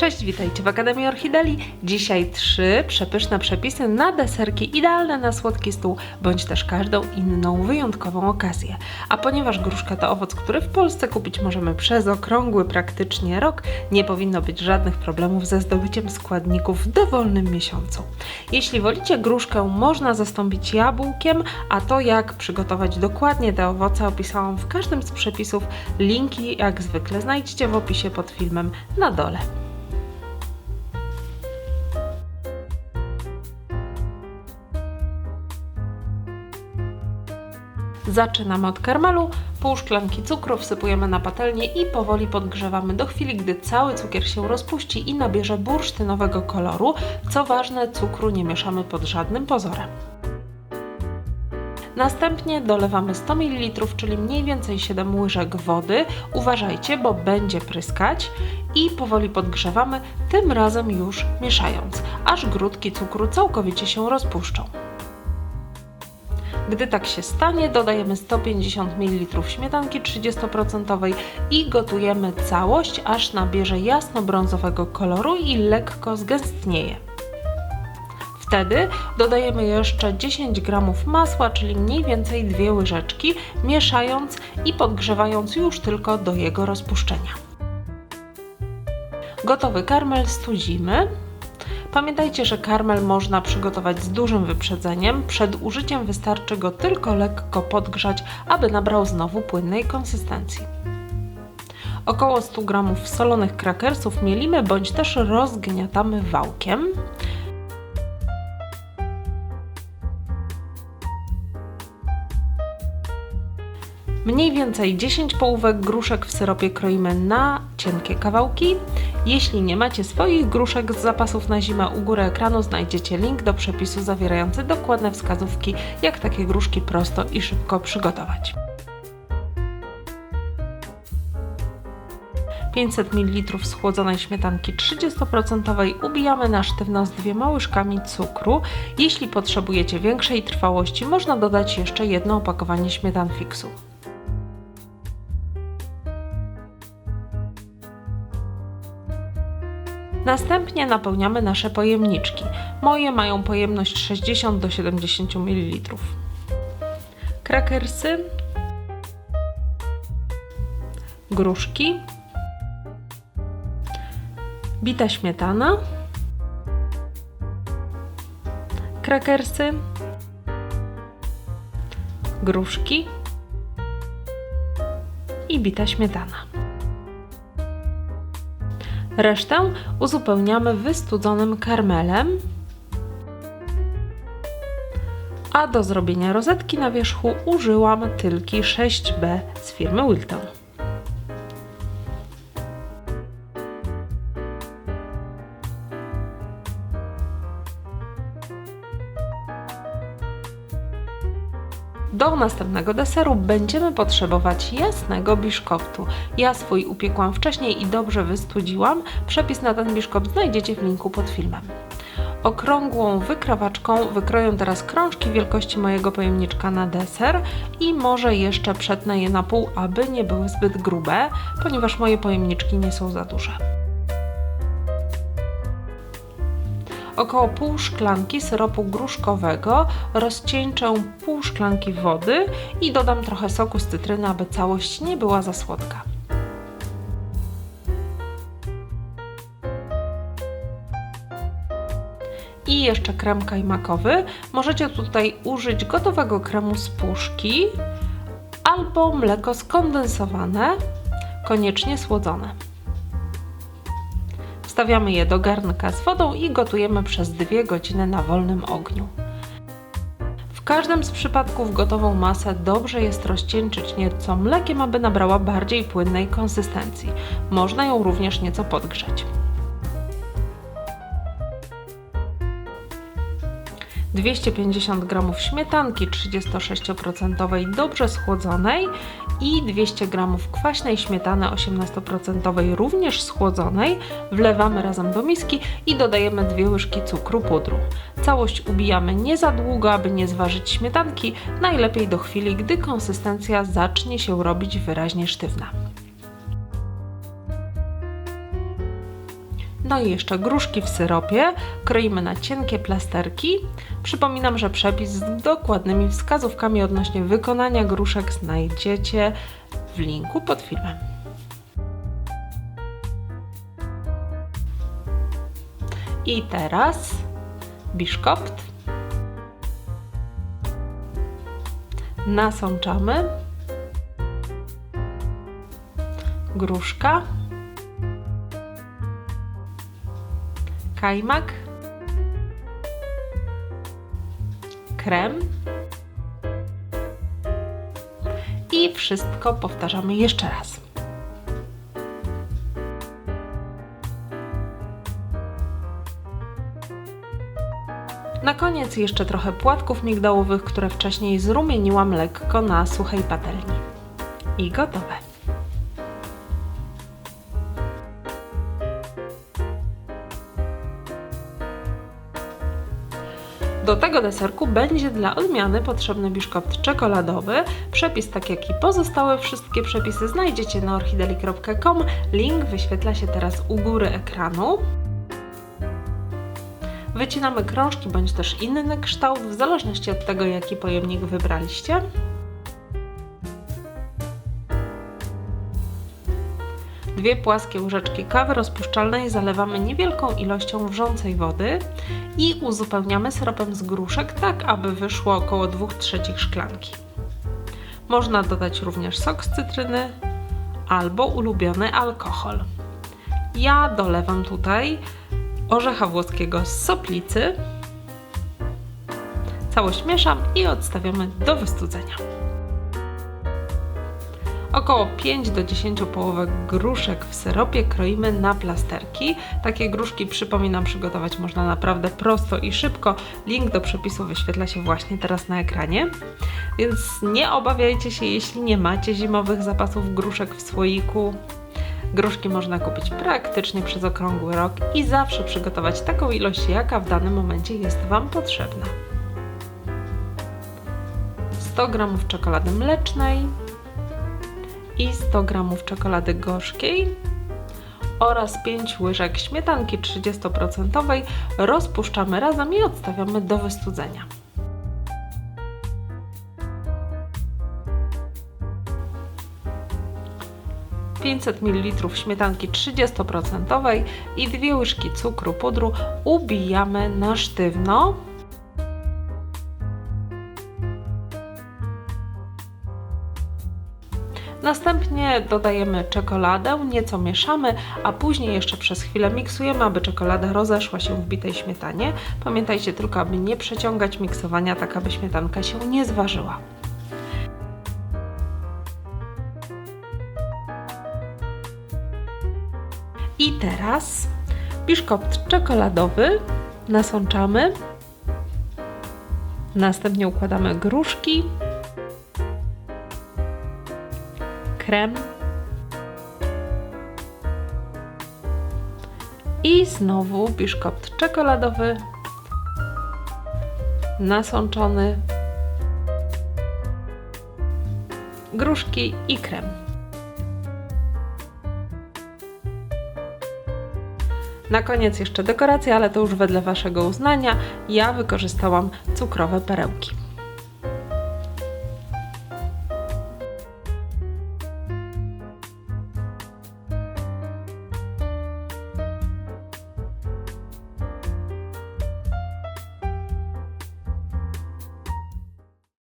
Cześć, witajcie w Akademii Orchideli. Dzisiaj trzy przepyszne przepisy na deserki idealne na słodki stół, bądź też każdą inną wyjątkową okazję. A ponieważ gruszka to owoc, który w Polsce kupić możemy przez okrągły praktycznie rok, nie powinno być żadnych problemów ze zdobyciem składników w dowolnym miesiącu. Jeśli wolicie gruszkę, można zastąpić jabłkiem, a to jak przygotować dokładnie te owoce opisałam w każdym z przepisów. Linki jak zwykle znajdziecie w opisie pod filmem na dole. Zaczynamy od karmelu. Pół szklanki cukru wsypujemy na patelnię i powoli podgrzewamy do chwili, gdy cały cukier się rozpuści i nabierze bursztynowego koloru. Co ważne, cukru nie mieszamy pod żadnym pozorem. Następnie dolewamy 100 ml, czyli mniej więcej 7 łyżek wody. Uważajcie, bo będzie pryskać i powoli podgrzewamy, tym razem już mieszając, aż grudki cukru całkowicie się rozpuszczą. Gdy tak się stanie, dodajemy 150 ml śmietanki 30% i gotujemy całość, aż nabierze jasno-brązowego koloru i lekko zgęstnieje. Wtedy dodajemy jeszcze 10 g masła, czyli mniej więcej 2 łyżeczki, mieszając i podgrzewając już tylko do jego rozpuszczenia. Gotowy karmel studzimy. Pamiętajcie, że karmel można przygotować z dużym wyprzedzeniem. Przed użyciem wystarczy go tylko lekko podgrzać, aby nabrał znowu płynnej konsystencji. Około 100 g solonych krakersów mielimy bądź też rozgniatamy wałkiem. Mniej więcej 10 połówek gruszek w syropie kroimy na cienkie kawałki. Jeśli nie macie swoich gruszek z zapasów na zimę, u góry ekranu znajdziecie link do przepisu zawierający dokładne wskazówki, jak takie gruszki prosto i szybko przygotować. 500 ml schłodzonej śmietanki 30% ubijamy na sztywno z dwiema łyżkami cukru. Jeśli potrzebujecie większej trwałości, można dodać jeszcze jedno opakowanie śmietan fixu. Następnie napełniamy nasze pojemniczki. Moje mają pojemność 60 do 70 ml. Krakersy, gruszki, bita śmietana, krakersy, gruszki i bita śmietana. Resztę uzupełniamy wystudzonym karmelem. A do zrobienia rozetki na wierzchu użyłam tylki 6B z firmy Wilton. Następnego deseru będziemy potrzebować jasnego biszkoptu. Ja swój upiekłam wcześniej i dobrze wystudziłam. Przepis na ten biszkopt znajdziecie w linku pod filmem. Okrągłą wykrawaczką wykroję teraz krążki wielkości mojego pojemniczka na deser i może jeszcze przetnę je na pół, aby nie były zbyt grube, ponieważ moje pojemniczki nie są za duże. Około pół szklanki syropu gruszkowego, rozcieńczę pół szklanki wody i dodam trochę soku z cytryny, aby całość nie była za słodka. I jeszcze krem kajmakowy. Możecie tutaj użyć gotowego kremu z puszki albo mleko skondensowane, koniecznie słodzone. Wstawiamy je do garnka z wodą i gotujemy przez 2 godziny na wolnym ogniu. W każdym z przypadków gotową masę dobrze jest rozcieńczyć nieco mlekiem, aby nabrała bardziej płynnej konsystencji. Można ją również nieco podgrzać. 250 g śmietanki 36% dobrze schłodzonej i 200 g kwaśnej śmietany 18% również schłodzonej wlewamy razem do miski i dodajemy dwie łyżki cukru pudru. Całość ubijamy nie za długo, aby nie zważyć śmietanki, najlepiej do chwili, gdy konsystencja zacznie się robić wyraźnie sztywna. No i jeszcze gruszki w syropie. Kroimy na cienkie plasterki. Przypominam, że przepis z dokładnymi wskazówkami odnośnie wykonania gruszek znajdziecie w linku pod filmem. I teraz biszkopt. Nasączamy. Gruszka. Kajmak. Krem. I wszystko powtarzamy jeszcze raz. Na koniec jeszcze trochę płatków migdałowych, które wcześniej zrumieniłam lekko na suchej patelni. I gotowe. Do tego deserku będzie dla odmiany potrzebny biszkopt czekoladowy. Przepis, tak jak i pozostałe wszystkie przepisy, znajdziecie na orchideli.com. Link wyświetla się teraz u góry ekranu. Wycinamy krążki bądź też inny kształt, w zależności od tego, jaki pojemnik wybraliście. Dwie płaskie łyżeczki kawy rozpuszczalnej zalewamy niewielką ilością wrzącej wody i uzupełniamy syropem z gruszek, tak aby wyszło około 2 trzecich szklanki. Można dodać również sok z cytryny albo ulubiony alkohol. Ja dolewam tutaj orzecha włoskiego z soplicy. Całość mieszam i odstawiamy do wystudzenia. Około 5 do 10 połówek gruszek w syropie kroimy na plasterki. Takie gruszki, przypominam, przygotować można naprawdę prosto i szybko. Link do przepisu wyświetla się właśnie teraz na ekranie. Więc nie obawiajcie się, jeśli nie macie zimowych zapasów gruszek w słoiku. Gruszki można kupić praktycznie przez okrągły rok i zawsze przygotować taką ilość, jaka w danym momencie jest Wam potrzebna. 100 g czekolady mlecznej i 100 g czekolady gorzkiej oraz 5 łyżek śmietanki 30% rozpuszczamy razem i odstawiamy do wystudzenia. 500 ml śmietanki 30% i 2 łyżki cukru pudru ubijamy na sztywno. Następnie dodajemy czekoladę, nieco mieszamy, a później jeszcze przez chwilę miksujemy, aby czekolada rozeszła się w bitej śmietanie. Pamiętajcie tylko, aby nie przeciągać miksowania, tak aby śmietanka się nie zważyła. I teraz biszkopt czekoladowy nasączamy. Następnie układamy gruszki, krem i znowu biszkopt czekoladowy nasączony, gruszki i krem. Na koniec jeszcze dekoracja, ale to już wedle Waszego uznania. Ja wykorzystałam cukrowe perełki.